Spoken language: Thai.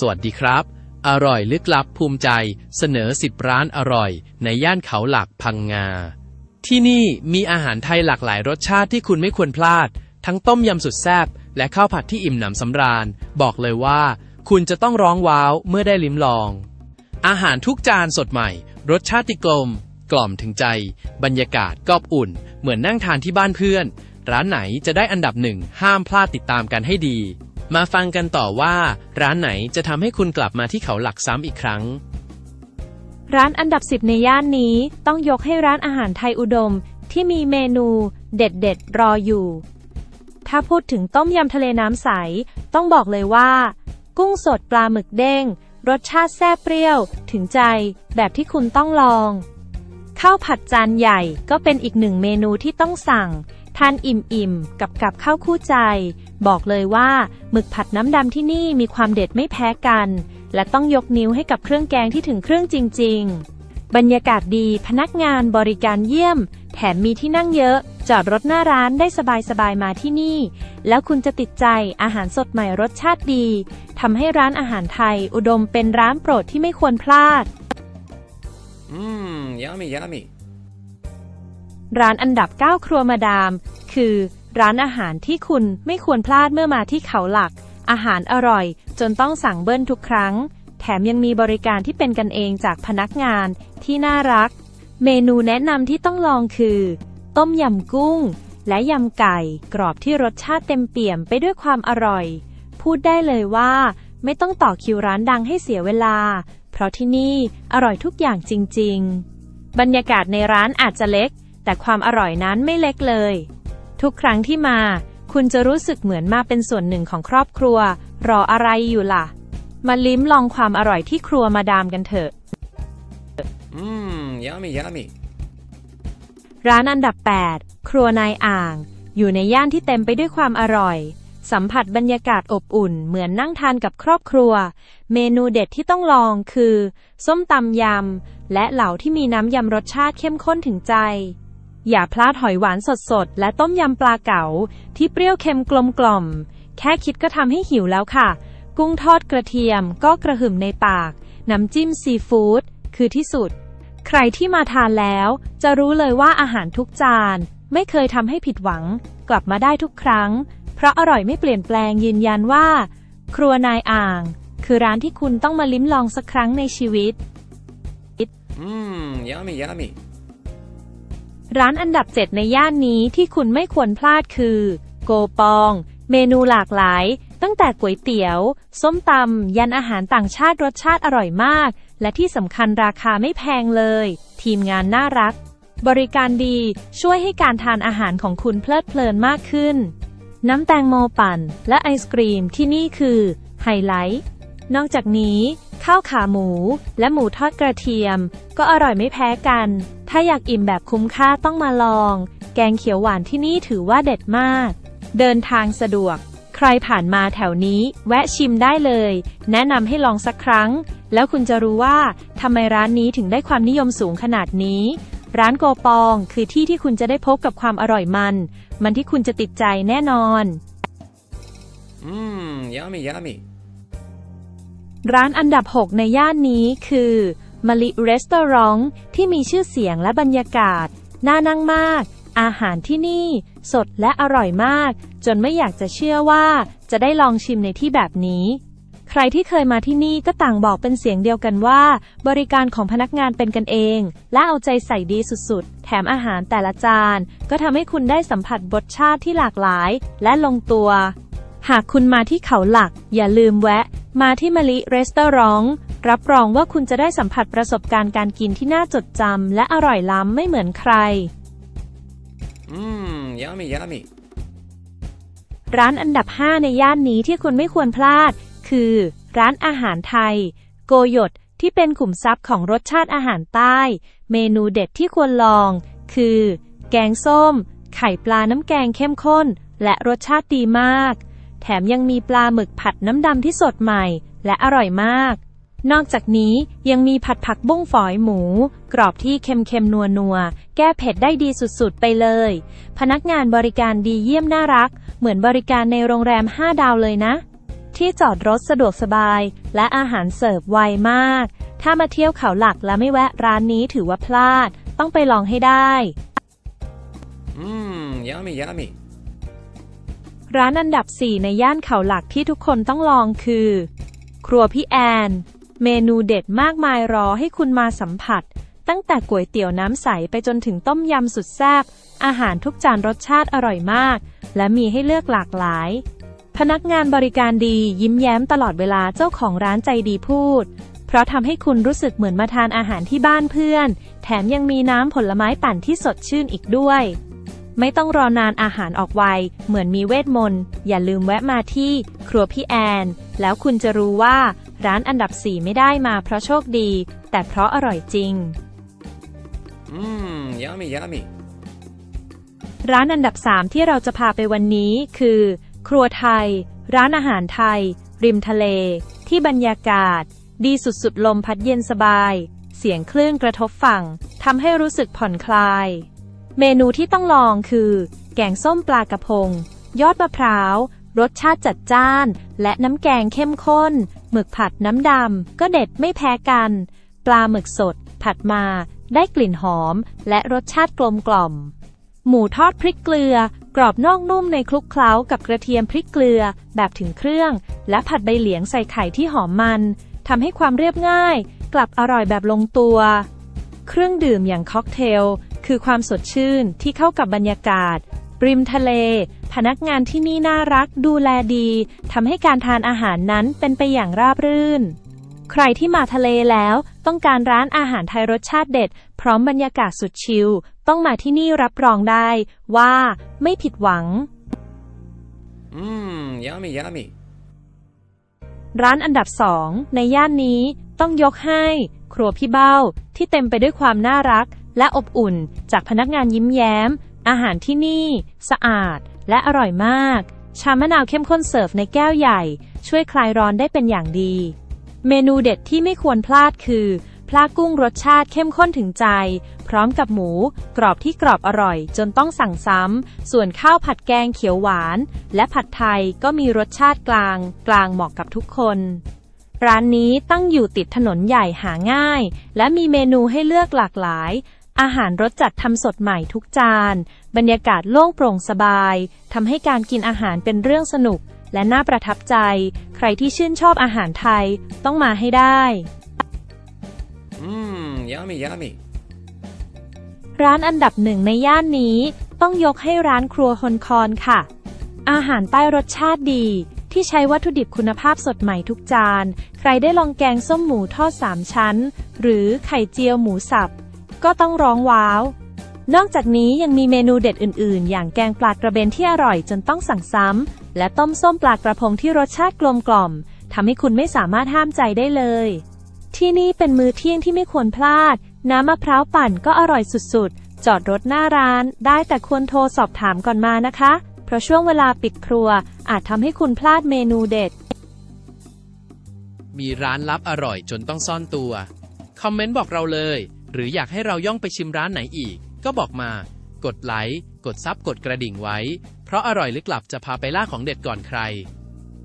สวัสดีครับ อร่อยลึกลับภูมิใจ เสนอ 10 ร้านอร่อย ในย่านเขาหลักพังงา ที่นี่มีอาหารไทยหลากหลายรสชาติที่คุณไม่ควรพลาด ทั้งต้มยำสุดแซ่บและข้าวผัดที่อิ่มหนำสำราญ บอกเลยว่า คุณจะต้องร้องว้าวเมื่อได้ลิ้มลอง อาหารทุกจานสดใหม่ รสชาติกลม กล่อมถึงใจ บรรยากาศกอบอุ่น เหมือนนั่งทานที่บ้านเพื่อน ร้านไหนจะได้อันดับหนึ่งห้ามพลาดติดตามกันให้ดี มาฟังกันต่อว่า ร้านไหนจะทำให้คุณกลับมาที่เขาหลักซ้ำอีกครั้ง ร้านอันดับสิบในย่านนี้ต้องยกให้ร้านอาหารไทยอุดม ที่มีเมนูเด็ดๆ รออยู่ ถ้าพูดถึงต้มยำทะเลน้ำใส ต้องบอกเลยว่า กุ้งสดปลาหมึกเด้ง รสชาติแซ่บเปรี้ยว ถึงใจแบบที่คุณต้องลองข้าวผัดจานใหญ่ก็เป็นอีกหนึ่งเมนูที่ต้องสั่ง ทานอิ่มๆ กับกับข้าวคู่ใจ บอกเลยว่าหมึกผัดน้ำดำที่นี่มีความเด็ดไม่แพ้กัน และต้องยกนิ้วให้กับเครื่องแกงที่ถึงเครื่องจริง ๆ บรรยากาศดีพนักงานบริการเยี่ยม แถมมีที่นั่งเยอะ จอดรถหน้าร้านได้สบายๆมาที่นี่ แล้วคุณจะติดใจอาหารสดใหม่รสชาติดีทำให้ร้านอาหารไทยอุดมเป็นร้านโปรดที่ไม่ควรพลาด Mmm, yummy, yummy. ร้านอันดับ 9 ครัวมาดาม คือ ร้านอาหารที่คุณไม่ควรพลาดเมื่อมาที่เขาหลัก อาหารอร่อย จนต้องสั่งเบิ้ลทุกครั้ง แถมยังมีบริการที่เป็นกันเองจากพนักงานที่น่ารัก เมนูแนะนำที่ต้องลองคือ ต้มยำกุ้ง และยำไก่ กรอบที่รสชาติเต็มเปี่ยมไปด้วยความอร่อย พูดได้เลยว่า ไม่ต้องต่อคิวร้านดังให้เสียเวลา เพราะที่นี่อร่อยทุกอย่างจริง ๆ บรรยากาศในร้านอาจจะเล็ก แต่ความอร่อยนั้นไม่เล็กเลย ทุกครั้งที่มา คุณจะรู้สึกเหมือนมาเป็นส่วนหนึ่งของครอบครัว รออะไรอยู่ล่ะ มาลิ้มลองความอร่อยที่ครัวมาดามกันเถอะ Mmm, yummy, yummy. ร้านอันดับ 8 ครัวนายอ่าง อยู่ในย่านที่เต็มไปด้วยความอร่อย สัมผัสบรรยากาศอบอุ่น เหมือนนั่งทานกับครอบครัว เมนูเด็ดที่ต้องลองคือ ส้มตำยำ และเหล่าที่มีน้ำยำรสชาติเข้มข้นถึงใจ อย่าพลาดหอยหวานสดๆ และต้มยำปลาเก๋าที่เปรี้ยวเค็มกลมกล่อม แค่คิดก็ทำให้หิวแล้วค่ะ กุ้งทอดกระเทียมก็กระหึ่มในปาก น้ำจิ้มซีฟู้ดคือที่สุด ใครที่มาทานแล้ว จะรู้เลยว่าอาหารทุกจาน ไม่เคยทำให้ผิดหวัง กลับมาได้ทุกครั้ง เพราะอร่อยไม่เปลี่ยนแปลงยืนยันว่า ครัวนายอ่าง คือร้านที่คุณต้องมาลิ้มลองสักครั้งในชีวิต Mmm, yummy, yummy. ร้านอันดับ 7 ในย่านนี้ที่คุณไม่ควรพลาดคือ โกปอง เมนูหลากหลาย ตั้งแต่ก๋วยเตี๋ยว ส้มตำยันอาหารต่างชาติรสชาติอร่อยมาก และที่สำคัญราคาไม่แพงเลย ทีมงานน่ารัก บริการดีช่วยให้การทานอาหารของคุณเพลิดเพลินมากขึ้น น้ำแตงโมปั่น และไอศกรีมที่นี่คือไฮไลท์นอกจากนี้ ข้าวขาหมู และหมูทอดกระเทียม ก็อร่อยไม่แพ้กัน ถ้าอยากอิ่มแบบคุ้มค่าต้องมาลอง แกงเขียวหวานที่นี่ถือว่าเด็ดมาก เดินทางสะดวก ใครผ่านมาแถวนี้ แวะชิมได้เลย แนะนำให้ลองสักครั้ง แล้วคุณจะรู้ว่าทำไมร้านนี้ถึงได้ความนิยมสูงขนาดนี้ ร้านโกปองคือที่ที่คุณจะได้พบกับความอร่อยมัน มันที่คุณจะติดใจแน่นอน Mmm, yummy, yummy. ร้านอันดับ 6 ในย่านนี้คือ ม a ลิรีสตอรองที่มีชื่อเสียงและบรรยากาศ น่านั่งมาก อาหารที่นี่ สดและอร่อยมาก จนไม่อยากจะเชื่อว่า จะได้ลองชิมในที่แบบนี้ ใครที่เคยมาที่นี่ก็ต่างบอกเป็นเสียงเดียวกันว่า บริการของพนักงานเป็นกันเอง และเอาใจใส่ดีสุดๆ แถมอาหารแต่ละจาน ก็ทำให้คุณได้สัมผัสรสชาติที่หลากหลาย และลงตัวหากคุณมาที่เขาหลัก อย่าลืมแวะ มาที่มะลิรีสตอรอง รับรองว่าคุณจะได้สัมผัสประสบการณ์การกินที่น่าจดจำและอร่อยล้ำไม่เหมือนใคร Mmm, yummy, yummy. ร้านอันดับ 5 ในย่านนี้ที่คุณไม่ควรพลาด คือ ร้านอาหารไทย โกหยดที่เป็นขุมทรัพย์ของรสชาติอาหารใต้ เมนูเด็ดที่ควรลอง คือ แกงส้ม ไข่ปลาน้ำแกงเข้มข้น และรสชาติดีมาก แถมยังมีปลาหมึกผัดน้ำดำที่สดใหม่ และอร่อยมาก นอกจากนี้ยังมีผัดผักบุ้งฝอยหมู กรอบที่เค็มๆ นัวๆ แก้เผ็ดได้ดีสุดๆ ไปเลย พนักงานบริการดีเยี่ยมน่ารัก เหมือนบริการในโรงแรม 5 ดาวเลยนะ ที่จอดรถสะดวกสบาย และอาหารเสิร์ฟไวมาก ถ้ามาเที่ยวเขาหลักและไม่แวะร้านนี้ถือว่าพลาด ต้องไปลองให้ได้ Mmm, yummy, yummy. ร้านอันดับ 4 ในย่านเขาหลักที่ทุกคนต้องลองคือ ครัวพี่แอน เมนูเด็ดมากมายรอให้คุณมาสัมผัส ตั้งแต่ก๋วยเตี๋ยวน้ำใสไปจนถึงต้มยำสุดแซ่บอาหารทุกจานรสชาติอร่อยมาก และมีให้เลือกหลากหลาย พนักงานบริการดียิ้มแย้มตลอดเวลาเจ้าของร้านใจดีพูด เพราะทำให้คุณรู้สึกเหมือนมาทานอาหารที่บ้านเพื่อน แถมยังมีน้ำผลไม้ปั่นที่สดชื่นอีกด้วย ไม่ต้องรอนานอาหารออกไว เหมือนมีเวทมนต์ อย่าลืมแวะมาที่ ครัวพี่แอน แล้วคุณจะรู้ว่า ร้านอันดับ 4 ไม่ได้มาเพราะโชคดี แต่เพราะอร่อยจริง Mmm, yummy, yummy. ร้านอันดับ 3 ที่เราจะพาไปวันนี้คือ ครัวไทย ร้านอาหารไทย ริมทะเล ที่บรรยากาศ ดีสุดๆ ลมพัดเย็นสบาย เสียงคลื่นกระทบฝั่งทำให้รู้สึกผ่อนคลาย เมนูที่ต้องลองคือ แกงส้มปลากระพง ยอดมะพร้าว รสชาติจัดจ้าน และน้ำแกงเข้มข้น หมึกผัดน้ำดำก็เด็ดไม่แพ้กัน ปลาหมึกสด ผัดมาได้กลิ่นหอม และรสชาติกลมกล่อม หมูทอดพริกเกลือ กรอบนอกนุ่มในคลุกเคล้ากับกระเทียมพริกเกลือแบบถึงเครื่อง และผัดใบเหลียงใส่ไข่ที่หอมมันทำให้ความเรียบง่าย กลับอร่อยแบบลงตัว เครื่องดื่มอย่างค็อกเทล คือความสดชื่นที่เข้ากับบรรยากาศ ริมทะเล พนักงานที่นี่น่ารักดูแลดีทำให้การทานอาหารนั้นเป็นไปอย่างราบรื่น ใครที่มาทะเลแล้วต้องการร้านอาหารไทยรสชาติเด็ด พร้อมบรรยากาศสุดชิล ต้องมาที่นี่รับรองได้ว่าไม่ผิดหวัง Mmm, yummy, yummy. ร้านอันดับสองในย่านนี้ต้องยกให้ ครัวพี่เบ้าที่เต็มไปด้วยความน่ารัก และอบอุ่นจากพนักงานยิ้มแย้ม อาหารที่นี่ สะอาด และอร่อยมาก ชามะนาวเข้มข้นเสิร์ฟในแก้วใหญ่ ช่วยคลายร้อนได้เป็นอย่างดี เมนูเด็ดที่ไม่ควรพลาดคือพลากุ้งรสชาติเข้มข้นถึงใจ พร้อมกับหมู กรอบที่กรอบอร่อย จนต้องสั่งซ้ำ ส่วนข้าวผัดแกงเขียวหวาน และผัดไทยก็มีรสชาติกลาง กลางเหมาะกับทุกคน ร้านนี้ตั้งอยู่ติดถนนใหญ่หาง่าย และมีเมนูให้เลือกหลากหลาย อาหารรสจัดทำสดใหม่ทุกจาน บรรยากาศโล่งโปร่งสบายทำให้การกินอาหารเป็นเรื่องสนุก และน่าประทับใจ ใครที่ชื่นชอบอาหารไทยต้องมาให้ได้ Mmm, yummy, yummy. ร้านอันดับหนึ่งในย่านนี้ต้องยกให้ร้านครัวฮอนคอนค่ะ อาหารใต้รสชาติดี ที่ใช้วัตถุดิบคุณภาพสดใหม่ทุกจาน ใครได้ลองแกงส้มหมูทอดสามชั้น หรือไข่เจียวหมูสับ ก็ต้องร้องว้าว นอกจากนี้ยังมีเมนูเด็ดอื่นๆ อย่างแกงปลากระเบนที่อร่อยจนต้องสั่งซ้ำ และต้มส้มปลากระพงที่รสชาติกลมกล่อมทำให้คุณไม่สามารถห้ามใจได้เลย ที่นี่เป็นมื้อเที่ยงที่ไม่ควรพลาด น้ำมะพร้าวปั่นก็อร่อยสุดๆ จอดรถหน้าร้าน ได้แต่ควรโทรสอบถามก่อนมานะคะ เพราะช่วงเวลาปิดครัว อาจทำให้คุณพลาดเมนูเด็ด มีร้านลับอร่อยจนต้องซ่อนตัว คอมเมนต์บอกเราเลย หรืออยากให้เราย่องไปชิมร้านไหนอีก ก็บอกมา กดไลค์ กดซับกดกระดิ่งไว้ เพราะอร่อยลึกลับจะพาไปล่าของเด็ดก่อนใคร